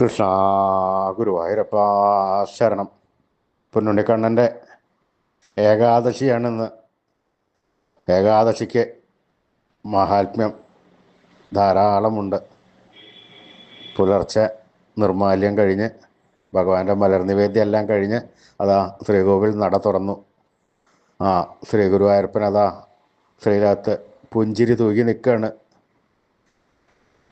കൃഷ്ണ ഗുരുവായൂരപ്പ ശരണം. പൊന്നുണ്ണിക്കണ്ണന്റെ ഏകാദശിയാണിന്ന്. ഏകാദശിക്ക് മഹാത്മ്യം ധാരാളമുണ്ട്. പുലർച്ചെ നിർമാല്യം കഴിഞ്ഞ് ഭഗവാന്റെ മലർനിവേദ്യം എല്ലാം കഴിഞ്ഞ് അതാ ശ്രീകോവിൽ നട തുറന്നു. ആ ശ്രീ ഗുരുവായൂരപ്പൻ അതാ ശ്രീരാത്ത് പുഞ്ചിരി തൂകി നിൽക്കുകയാണ്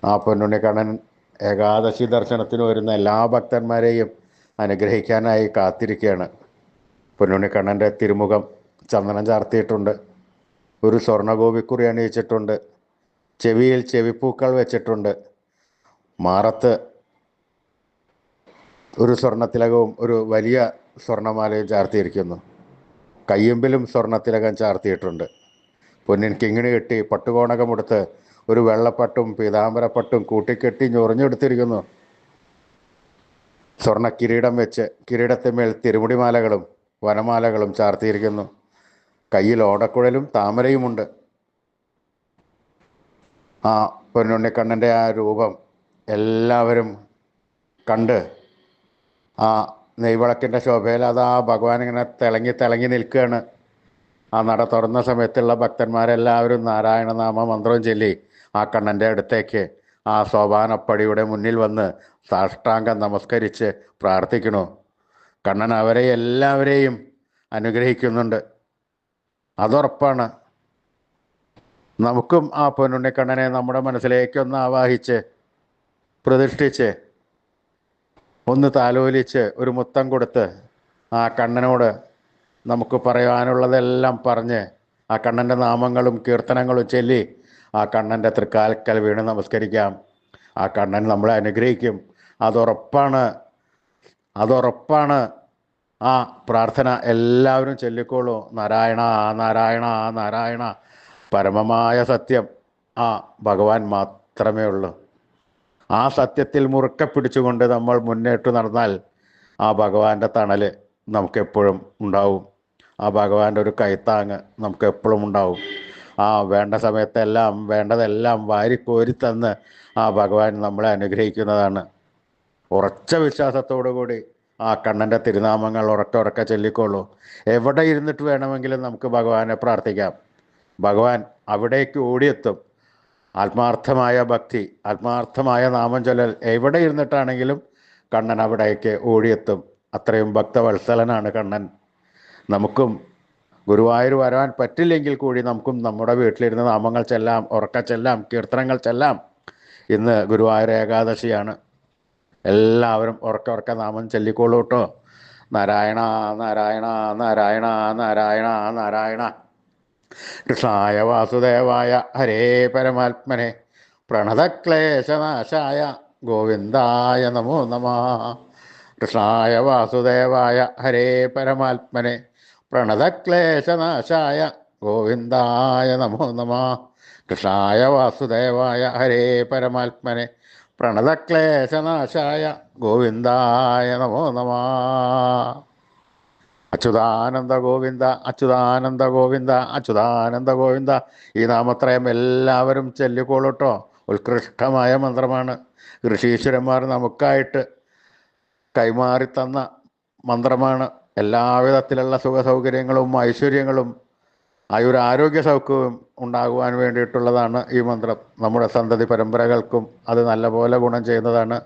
ആ പൊന്നുണ്ണിക്കണ്ണൻ ഏകാദശി ദർശനത്തിന് വരുന്ന എല്ലാ ഭക്തന്മാരെയും അനുഗ്രഹിക്കാനായി കാത്തിരിക്കുകയാണ്. പൊന്നുണിക്കണ്ണന്റെ തിരുമുഖം ചന്ദനം ചാർത്തിയിട്ടുണ്ട്. ഒരു സ്വർണഗോപിക്കുറി അണിയിച്ചിട്ടുണ്ട്. ചെവിയിൽ ചെവിപ്പൂക്കൾ വെച്ചിട്ടുണ്ട്. മാറത്ത് ഒരു സ്വർണത്തിലകവും ഒരു വലിയ സ്വർണമാലയും ചാർത്തിയിരിക്കുന്നു. കയ്യമ്പിലും സ്വർണത്തിലകം ചാർത്തിയിട്ടുണ്ട്. പൊന്നിൻ കിങ്ങിണി കെട്ടി പട്ടുകോണകമെടുത്ത് ഒരു വെള്ളപ്പട്ടും പീതാംബരപ്പട്ടും കൂട്ടിക്കെട്ടി ഞൊറിഞ്ഞെടുത്തിരിക്കുന്നു. സ്വർണ കിരീടം വെച്ച് കിരീടത്തിന്മേൽ തിരുമുടിമാലകളും വനമാലകളും ചാർത്തിയിരിക്കുന്നു. കയ്യിൽ ഓടക്കുഴലും താമരയുമുണ്ട്. ആ പൊന്നുണ്ണിക്കണ്ണന്റെ ആ രൂപം എല്ലാവരും കണ്ട് ആ നെയ്വിളക്കിന്റെ ശോഭയിൽ അത് ആ ഭഗവാൻ ഇങ്ങനെ തിളങ്ങി തിളങ്ങി നിൽക്കുകയാണ്. ആ നട തുറന്ന സമയത്തുള്ള ഭക്തന്മാരെല്ലാവരും നാരായണനാമ മന്ത്രവും മന്ത്രം ചൊല്ലി ആ കണ്ണന്റെ അടുത്തേക്ക് ആ സോപാനപ്പടിയുടെ മുന്നിൽ വന്ന് സാഷ്ടാംഗം നമസ്കരിച്ച് പ്രാർത്ഥിക്കണു. കണ്ണൻ അവരെ എല്ലാവരെയും അനുഗ്രഹിക്കുന്നുണ്ട്. അതുറപ്പാണ്. നമുക്കും ആ പൊന്നുണ്ണിക്കണ്ണനെ നമ്മുടെ മനസ്സിലേക്കൊന്ന് ആവാഹിച്ച് പ്രതിഷ്ഠിച്ച് ഒന്ന് താലോലിച്ച് ഒരു മുത്തം കൊടുത്ത് ആ കണ്ണനോട് നമുക്ക് പറയാനുള്ളതെല്ലാം പറഞ്ഞ് ആ കണ്ണന്റെ നാമങ്ങളും കീർത്തനങ്ങളും ചൊല്ലി ആ കണ്ണന്റെ തൃക്കാൽക്കൽ വീണ് നമസ്കരിക്കാം. ആ കണ്ണൻ നമ്മളെ അനുഗ്രഹിക്കും. അതുറപ്പാണ്. അതുറപ്പാണ്. ആ പ്രാർത്ഥന എല്ലാവരും ചൊല്ലിക്കോളൂ. നാരായണ ആ നാരായണ ആ നാരായണ. പരമമായ സത്യം. ആ ഭഗവാൻ മാത്രമേ ഉള്ളൂ. ആ സത്യത്തിൽ മുറുക്കെ പിടിച്ചുകൊണ്ട് നമ്മൾ മുന്നേറ്റ് നടന്നാൽ ആ ഭഗവാന്റെ തണൽ നമുക്കെപ്പോഴും ഉണ്ടാവും. ആ ഭഗവാന്റെ ഒരു കൈത്താങ് നമുക്ക് എപ്പോഴും ഉണ്ടാവും. ആ വേണ്ട സമയത്തെല്ലാം വേണ്ടതെല്ലാം വാരിക്കോരി തന്ന് ആ ഭഗവാൻ നമ്മളെ അനുഗ്രഹിക്കുന്നതാണ്. ഉറച്ച വിശ്വാസത്തോടു കൂടി ആ കണ്ണന്റെ തിരുനാമങ്ങൾ ഉറക്കെ ഉറക്ക ചൊല്ലിക്കോളൂ എവിടെ ഇരുന്നിട്ട് വേണമെങ്കിലും നമുക്ക് ഭഗവാനെ പ്രാർത്ഥിക്കാം. ഭഗവാൻ അവിടേക്ക് ഓടിയെത്തും. ആത്മാർത്ഥമായ ഭക്തി ആത്മാർത്ഥമായ നാമം ചൊല്ലൽ എവിടെ ഇരുന്നിട്ടാണെങ്കിലും കണ്ണൻ അവിടേക്ക് ഓടിയെത്തും. അത്രയും ഭക്തവത്സലനാണ് കണ്ണൻ. നമുക്കും ഗുരുവായൂർ വരാൻ പറ്റില്ലെങ്കിൽ കൂടി നമുക്കും നമ്മുടെ വീട്ടിലിരുന്ന് നാമങ്ങൾ ചെല്ലാം ഉറക്ക ചെല്ലാം കീർത്തനങ്ങൾ ചെല്ലാം. ഇന്ന് ഗുരുവായൂർ ഏകാദശിയാണ്. എല്ലാവരും ഉറക്ക ഉറക്ക നാമം ചൊല്ലിക്കോളൂ കേട്ടോ. നാരായണ നാരായണ നാരായണ നാരായണ നാരായണ. കൃഷ്ണായ വാസുദേവായ ഹരേ പരമാത്മനെ. പ്രണതക്ലേശനാശായ ഗോവിന്ദായ നമോ നമ. കൃഷ്ണായ വാസുദേവായ ഹരേ പരമാത്മനെ. പ്രണതക്ലേശനാശായ ഗോവിന്ദായ നമോ നമ. കൃഷ്ണായ വാസുദേവായ ഹരേ പരമാത്മനെ. പ്രണതക്ലേശനാശായ ഗോവിന്ദായ നമോ നമ. അച്യുതാനന്ദ ഗോവിന്ദ അച്യുതാനന്ദ ഗോവിന്ദ അച്യുതാനന്ദ ഗോവിന്ദ. ഈ നാമത്രയം എല്ലാവരും ചൊല്ലിക്കോളൂട്ടോ. ഉത്കൃഷ്ടമായ മന്ത്രമാണ്. ഋഷീശ്വരന്മാർ നമുക്കായിട്ട് കൈമാറി തന്ന മന്ത്രമാണ്. എല്ലാവിധത്തിലുള്ള സുഖ സൗകര്യങ്ങളും ഐശ്വര്യങ്ങളും ആയുരാരോഗ്യ സൗഖ്യവും ഉണ്ടാകുവാൻ വേണ്ടിയിട്ടുള്ളതാണ് ഈ മന്ത്രം. നമ്മുടെ സന്തതി പരമ്പരകൾക്കും അത് നല്ലപോലെ ഗുണം ചെയ്യുന്നതാണ്.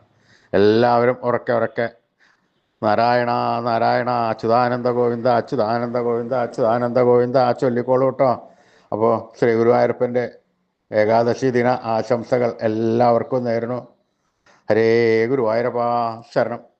എല്ലാവരും ഉറക്കെ ഉറക്കെ നാരായണ നാരായണ അച്യുതാനന്ദ ഗോവിന്ദ അച്യുതാനന്ദ ഗോവിന്ദ അച്യുതാനന്ദ ഗോവിന്ദ ആ ചൊല്ലിക്കോളൂ കേട്ടോ. അപ്പോൾ ശ്രീ ഗുരുവായൂരപ്പന്റെ ഏകാദശി ദിന ആശംസകൾ എല്ലാവർക്കും നേരുന്നു. ഹരേ ഗുരുവായൂരപ്പ ശരണം.